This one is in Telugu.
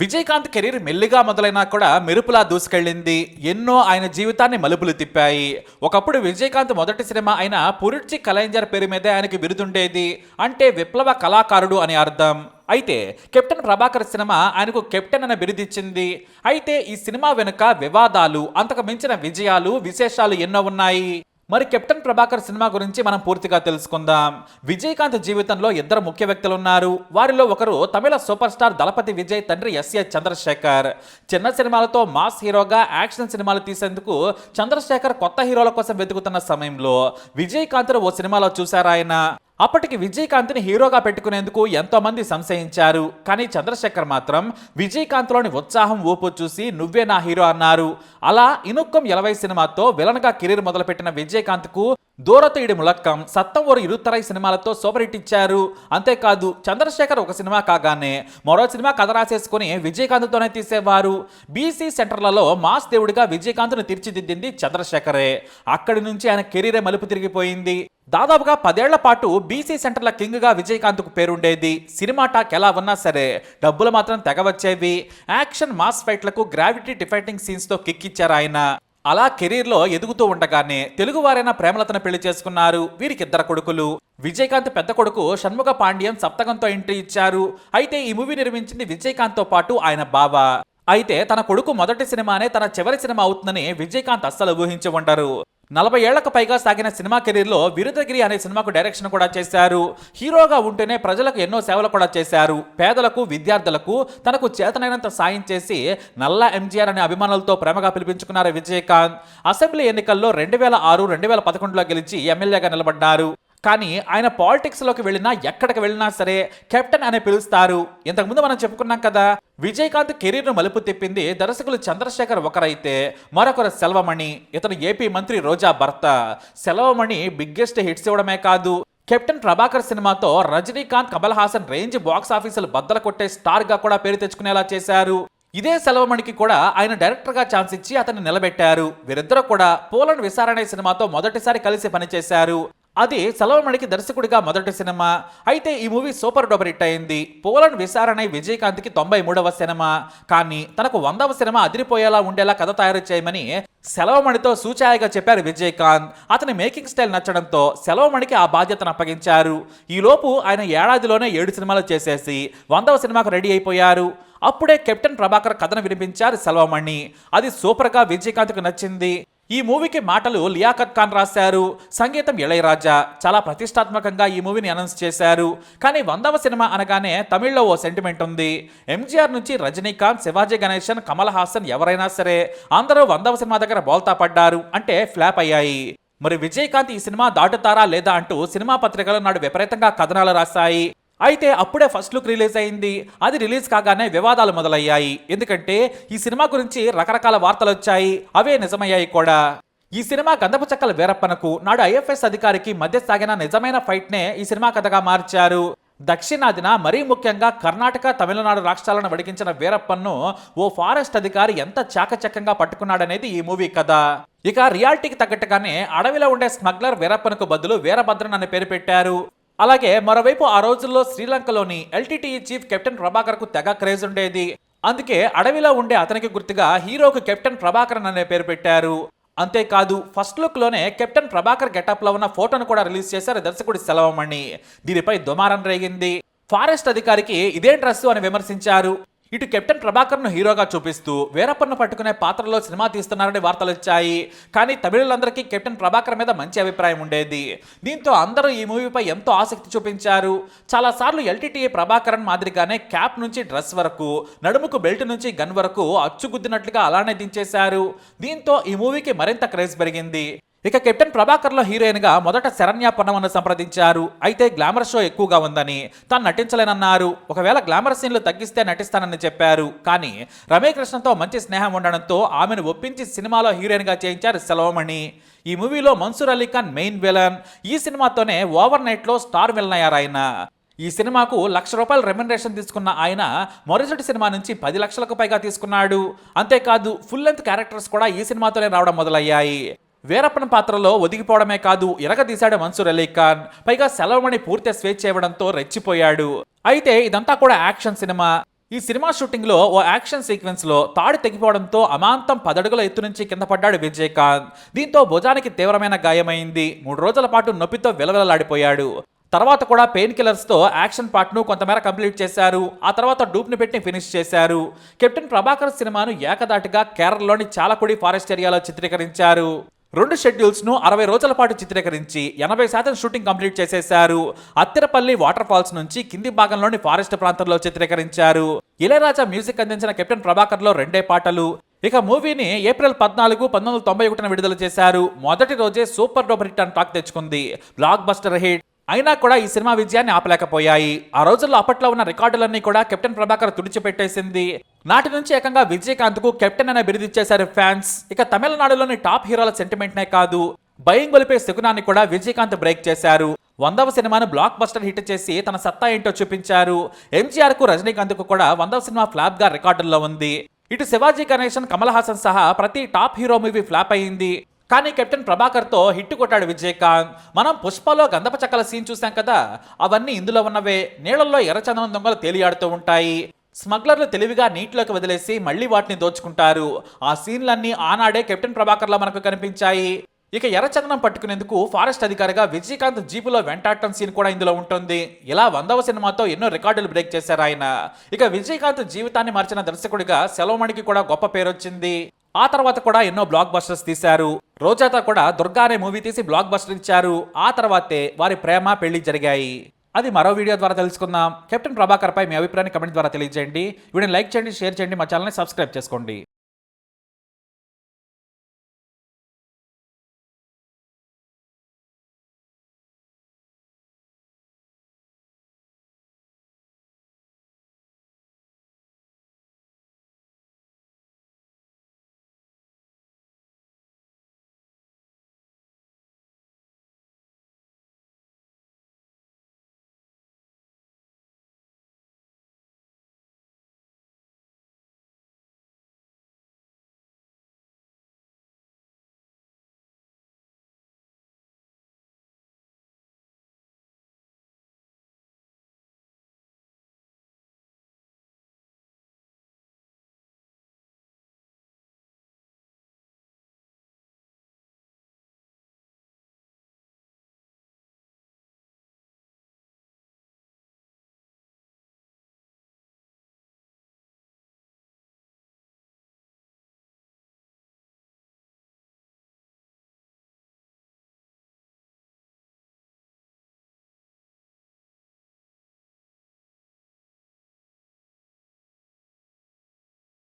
విజయకాంత్ కెరీర్ మెల్లిగా మొదలైనా కూడా మెరుపులా దూసుకెళ్ళింది. ఎన్నో ఆయన జీవితాన్ని మలుపులు తిప్పాయి. ఒకప్పుడు విజయకాంత్ మొదటి సినిమా అయిన పురుడ్చి కలైంజర్ పేరు మీదే ఆయనకి బిరుదుండేది. అంటే విప్లవ కళాకారుడు అని అర్థం. అయితే కెప్టెన్ ప్రభాకర్ సినిమా ఆయనకు కెప్టెన్ అనే బిరుదిచ్చింది. అయితే ఈ సినిమా వెనుక వివాదాలు అంతకు మించిన విజయాలు విశేషాలు ఎన్నో ఉన్నాయి. మరి కెప్టెన్ ప్రభాకర్ సినిమా గురించి మనం పూర్తిగా తెలుసుకుందాం. విజయకాంత్ జీవితంలో ఇద్దరు ముఖ్య వ్యక్తులు ఉన్నారు వారిలో ఒకరు తమిళ సూపర్ స్టార్ దళపతి విజయ్ తండ్రి ఎస్ఏ చంద్రశేఖర్. చిన్న సినిమాలతో మాస్ హీరోగా యాక్షన్ సినిమాలు తీసేందుకు చంద్రశేఖర్ కొత్త హీరోల కోసం వెతుకుతున్న సమయంలో విజయకాంత్ను ఓ సినిమాలో చూశారు ఆయన అప్పటికి విజయకాంత్ని హీరోగా పెట్టుకునేందుకు ఎంతో మంది సంశయించారు. కానీ చంద్రశేఖర్ మాత్రం విజయకాంత్లోని ఉత్సాహం ఊపు చూసి నువ్వే నా హీరో అన్నారు. అలా ఇనుక్కం ఎలవై సినిమాతో విలన్గా కెరీర్ మొదలుపెట్టిన విజయకాంత్కు దూరతయుడి ములక్కం సత్తం ఓరు ఇరుతరై సినిమాలతో సూపర్ హిట్ ఇచ్చారు అంతేకాదు చంద్రశేఖర్ ఒక సినిమా కాగానే మరో సినిమా కథ రాసేసుకుని విజయకాంత్తోనే తీసేవారు. బీసీ సెంటర్లలో మాస్ దేవుడిగా విజయకాంత్ను తీర్చిదిద్దింది చంద్రశేఖరే. అక్కడి నుంచి ఆయన కెరీరే మలుపు తిరిగిపోయింది. దాదాపుగా పదేళ్ళ పాటు బీసీ సెంటర్ల కింగ్గా విజయకాంత్కు పేరుండేది. సినిమా టాక్ ఎలా ఉన్నా సరే డబ్బులు మాత్రం తెగవచ్చేవి యాక్షన్ మాస్ ఫైట్లకు గ్రావిటీ డిఫైటింగ్ సీన్స్తో కిక్కిచ్చారు ఆయన. అలా కెరీర్లో ఎదుగుతూ ఉండగానే తెలుగువారైన ప్రేమలతను పెళ్ళి చేసుకున్నారు. వీరికిద్దరు కొడుకులు. విజయకాంత్ పెద్ద కొడుకు షణ్ముఖ పాండ్యం సప్తకంతో ఎంట్రీ ఇచ్చారు. అయితే ఈ మూవీ నిర్మించింది విజయకాంత్తో పాటు ఆయన బావ. అయితే తన కొడుకు మొదటి సినిమానే తన చివరి సినిమా అవుతుందని విజయకాంత్ అస్సలు ఊహించి ఉండరు. నలభై ఏళ్ళకు పైగా సాగిన సినిమా కెరీర్లో విరుదగిరి అనే సినిమాకు డైరెక్షన్ కూడా చేశారు. హీరోగా ఉంటేనే ప్రజలకు ఎన్నో సేవలు కూడా చేశారు. పేదలకు విద్యార్థులకు తనకు చేతనైనంత సాయం చేసి నల్ల ఎంజీఆర్ అనే అభిమానులతో ప్రేమగా పిలిపించుకున్నారు విజయకాంత్. అసెంబ్లీ ఎన్నికల్లో రెండు వేల ఆరు రెండు వేల పదకొండులో గెలిచి ఎమ్మెల్యేగా నిలబడ్డారు. కానీ ఆయన పాలిటిక్స్లోకి వెళ్ళినా ఎక్కడికి వెళ్ళినా సరే కెప్టెన్ అనే పిలుస్తారు. ఇంతకుముందు మనం చెప్పుకున్నాం కదా విజయకాంత్ కెరీర్ను మలుపు తిప్పింది దర్శకులు చంద్రశేఖర్ ఒకరైతే మరొకరు సెల్వమణి ఇతను ఏపీ మంత్రి రోజా భర్త. సెలవమణి బిగ్గెస్ట్ హిట్స్ ఇవ్వడమే కాదు కెప్టెన్ ప్రభాకర్ సినిమాతో రజనీకాంత్ కమల్ హాసన్ రేంజ్ బాక్స్ ఆఫీసులు బద్దలు కొట్టే స్టార్గా కూడా పేరు తెచ్చుకునేలా చేశారు. ఇదే సెలవుమణికి కూడా ఆయన డైరెక్టర్గా ఛాన్స్ ఇచ్చి అతన్ని నిలబెట్టారు. వీరిద్దరూ కూడా పోలన్ విసారణ సినిమాతో మొదటిసారి కలిసి పనిచేశారు. అది సెలవమణికి దర్శకుడిగా మొదటి సినిమా. అయితే ఈ మూవీ సూపర్ డూపర్ హిట్ అయింది. పోలన్ విసారణ విజయకాంత్కి తొంభై మూడవ సినిమా. కానీ తనకు వందవ సినిమా అదిరిపోయేలా ఉండేలా కథ తయారు చేయమని సెలవమణితో సూచాయగా చెప్పారు విజయకాంత్. అతని మేకింగ్ స్టైల్ నచ్చడంతో సెలవమణికి ఆ బాధ్యతను అప్పగించారు. ఈలోపు ఆయన ఏడాదిలోనే ఏడు సినిమాలు చేసేసి వందవ సినిమాకు రెడీ అయిపోయారు. అప్పుడే కెప్టెన్ ప్రభాకర్ కథను వినిపించారు సెలవమణి అది సూపర్గా విజయకాంత్కు నచ్చింది. ఈ మూవీకి మాటలు లియాఖత్ ఖాన్ రాశారు సంగీతం ఇళయరాజా. చాలా ప్రతిష్టాత్మకంగా ఈ మూవీని అనౌన్స్ చేశారు. కానీ వందవ సినిమా అనగానే తమిళ్ళో ఓ సెంటిమెంట్ ఉంది. ఎంజీఆర్ నుంచి రజనీకాంత్ శివాజీ గణేశన్ కమల్ హాసన్ ఎవరైనా సరే అందరూ వందవ సినిమా దగ్గర బోల్తా పడ్డారు అంటే ఫ్లాప్ అయ్యాయి. మరి విజయకాంత్ ఈ సినిమా దాటుతారా లేదా అంటూ సినిమా పత్రికలు నాడు విపరీతంగా కథనాలు రాశాయి. అయితే అప్పుడే ఫస్ట్ లుక్ రిలీజ్ అయింది. అది రిలీజ్ కాగానే వివాదాలు మొదలయ్యాయి. ఎందుకంటే ఈ సినిమా గురించి రకరకాల వార్తలు వచ్చాయి. అవే నిజమయ్యాయి కూడా. ఈ సినిమా గంధపు చక్కల వీరప్పనకు నాడు ఐఎఫ్ఎస్ అధికారికి మధ్య సాగిన నిజమైన ఫైట్నే ఈ సినిమా కథగా మార్చారు. దక్షిణాదిన మరీ ముఖ్యంగా కర్ణాటక తమిళనాడు రాష్ట్రాలను వడికించిన వీరప్పన్ను ఓ ఫారెస్ట్ అధికారి ఎంత చాకచక్యంగా పట్టుకున్నాడనేది ఈ మూవీ కథ. ఇక రియాలిటీకి తగ్గట్టుగానే అడవిలో ఉండే స్మగ్లర్ వీరప్పనకు బదులు వీరభద్రన్ అనే పేరు పెట్టారు. అలాగే మరోవైపు ఆ రోజుల్లో శ్రీలంకలోని ఎల్టీటీఈ చీఫ్ కెప్టెన్ ప్రభాకర్కు తెగ క్రేజ్ ఉండేది. అందుకే అడవిలో ఉండే అతనికి గుర్తుగా హీరోకు కెప్టెన్ ప్రభాకరన్ అనే పేరు పెట్టారు. అంతేకాదు ఫస్ట్ లుక్లోనే కెప్టెన్ ప్రభాకర్ గెటప్లో ఉన్న ఫోటోను కూడా రిలీజ్ చేశారు దర్శకుడి సెలవమణి. దీనిపై దుమారం రేగింది. ఫారెస్ట్ అధికారికి ఇదే డ్రెస్సు అని విమర్శించారు. ఇటు కెప్టెన్ ప్రభాకర్ను హీరోగా చూపిస్తూ వీరప్పన్ను పట్టుకునే పాత్రలో సినిమా తీస్తున్నారని వార్తలు వచ్చాయి. కానీ తమిళులందరికీ కెప్టెన్ ప్రభాకర్ మీద మంచి అభిప్రాయం ఉండేది. దీంతో అందరూ ఈ మూవీపై ఎంతో ఆసక్తి చూపించారు. చాలాసార్లు ఎల్టీటీఏ ప్రభాకరన్ మాదిరిగానే క్యాప్ నుంచి డ్రెస్ వరకు నడుముకు బెల్ట్ నుంచి గన్ వరకు అచ్చుగుద్దినట్లుగా అలానే దించేశారు. దీంతో ఈ మూవీకి మరింత క్రేజ్ పెరిగింది. ఇక కెప్టెన్ ప్రభాకర్లో మొదట శరణ్య పొన్నమను సంప్రదించారు. అయితే గ్లామర్ షో ఎక్కువగా ఉందని తాను నటించలేనన్నారు. ఒకవేళ గ్లామర్ సీన్లు తగ్గిస్తే నటిస్తానని చెప్పారు. కానీ రమ్యకృష్ణతో మంచి స్నేహం ఉండడంతో ఆమెను ఒప్పించి సినిమాలో హీరోయిన్గా చేయించారు సెలవమణి. ఈ మూవీలో మన్సూర్ అలీ ఖాన్ మెయిన్ విలన్. ఈ సినిమాతోనే ఓవర్ నైట్లో స్టార్ విలన్ అయ్యారు ఆయన. ఈ సినిమాకు లక్ష రూపాయల రెమ్యునరేషన్ తీసుకున్న ఆయన మొదటి సినిమా నుంచి పది లక్షలకు పైగా తీసుకున్నాడు. అంతేకాదు ఫుల్ లెంత్ క్యారెక్టర్స్ కూడా ఈ సినిమాతోనే రావడం మొదలయ్యాయి. వీరప్పన పాత్రలో ఒదిగిపోవడమే కాదు ఇరగదీశాడు మన్సూర్ అలీ ఖాన్. పైగా సెలవుమణి పూర్తి స్వేచ్ఛ ఇవ్వడంతో రెచ్చిపోయాడు. అయితే ఇదంతా కూడా యాక్షన్ సినిమా. ఈ సినిమా షూటింగ్లో ఓ యాక్షన్ సీక్వెన్స్లో తాడు తెగిపోవడంతో అమాంతం పదడుగుల ఎత్తు నుంచి కింద పడ్డాడు విజయకాంత్ దీంతో భుజానికి తీవ్రమైన గాయమైంది. మూడు రోజుల పాటు నొప్పితో విలవిలలాడిపోయాడు. తర్వాత కూడా పెయిన్ కిల్లర్స్తో యాక్షన్ పార్ట్ను కొంతమేర కంప్లీట్ చేశారు. ఆ తర్వాత డూప్ని పెట్టి ఫినిష్ చేశారు. కెప్టెన్ ప్రభాకర్ సినిమాను ఏకదాటిగా కేరళలోని చాలకుడి ఫారెస్ట్ ఏరియాలో చిత్రీకరించారు. రెండు షెడ్యూల్స్ను అరవై రోజుల పాటు చిత్రీకరించి ఎనభై శాతం షూటింగ్ కంప్లీట్ చేసేశారు. అత్తిరపల్లి వాటర్ ఫాల్స్ నుంచి కింది భాగంలోని ఫారెస్ట్ ప్రాంతంలో చిత్రీకరించారు. ఇళయరాజా మ్యూజిక్ అందించిన కెప్టెన్ ప్రభాకర్లో రెండే పాటలు. ఇక మూవీని ఏప్రిల్ పద్నాలుగు పంతొమ్మిది వందల తొంభై ఒకటిన విడుదల చేశారు. మొదటి రోజే సూపర్ డూపర్ హిట్ అని టాక్ తెచ్చుకుంది. బ్లాక్ బస్టర్ హిట్ అయినా కూడా ఈ సినిమా విజయాన్ని ఆపలేకపోయాయి. ఆ రోజుల్లో అప్పట్లో ఉన్న రికార్డులన్నీ కూడా కెప్టెన్ ప్రభాకర్ తుడిచిపెట్టేసింది. నాటి నుంచి ఏకంగా విజయకాంత్కు కెప్టెన్ అనే బిరుదిచ్చేశారు ఫ్యాన్స్. ఇక తమిళనాడులోని టాప్ హీరోల సెంటిమెంట్నే కాదు భయం గొలిపే శకునాన్ని కూడా విజయకాంత్ బ్రేక్ చేశారు. వందవ సినిమాను బ్లాక్ బస్టర్ హిట్ చేసి తన సత్తా ఏంటో చూపించారు. ఎంజీఆర్కు రజనీకాంత్కు కూడా వందవ సినిమా ఫ్లాప్గా రికార్డుల్లో ఉంది. ఇటు శివాజీ గణేశన్ కమల్ హాసన్ సహా ప్రతి టాప్ హీరో మూవీ ఫ్లాప్ అయింది. కానీ కెప్టెన్ ప్రభాకర్తో హిట్ కొట్టాడు విజయకాంత్. మనం పుష్పలో గంధప చక్కల సీన్ చూసాం కదా అవన్నీ ఇందులో ఉన్నవే. నీళ్ళల్లో ఎర్రచందనం దొంగలు తేలియాడుతూ ఉంటాయి. స్మగ్లర్లు తెలివిగా నీటిలోకి వదిలేసి మళ్ళీ వాటిని దోచుకుంటారు. ఆ సీన్లన్నీ ఆనాడే కెప్టెన్ ప్రభాకర్లో మనకు కనిపించాయి. ఇక ఎర్రచందనం పట్టుకునేందుకు ఫారెస్ట్ అధికారిగా విజయకాంత్ జీపులో వెంటాడటం సీన్ కూడా ఇందులో ఉంటుంది. ఇలా వందవ సినిమాతో ఎన్నో రికార్డులు బ్రేక్ చేశారు ఆయన. ఇక విజయకాంత్ జీవితాన్ని మార్చిన దర్శకుడిగా సెలవుమణికి కూడా గొప్ప పేరు వచ్చింది ఆ తర్వాత కూడా ఎన్నో బ్లాక్ బస్టర్స్ తీశారు. రోజాతో కూడా దుర్గా అనే మూవీ తీసి బ్లాక్ బస్టర్ ఇచ్చారు. ఆ తర్వాతే వారి ప్రేమ పెళ్ళి జరిగాయి. అది మరో వీడియో ద్వారా తెలుసుకుందాం. కెప్టెన్ ప్రభాకర్ పై మీ అభిప్రాయాన్ని కమెంట్ ద్వారా తెలియజేయండి. వీడిని లైక్ చేయండి షేర్ చేయండి మా ఛానల్ని సబ్స్క్రైబ్ చేసుకోండి.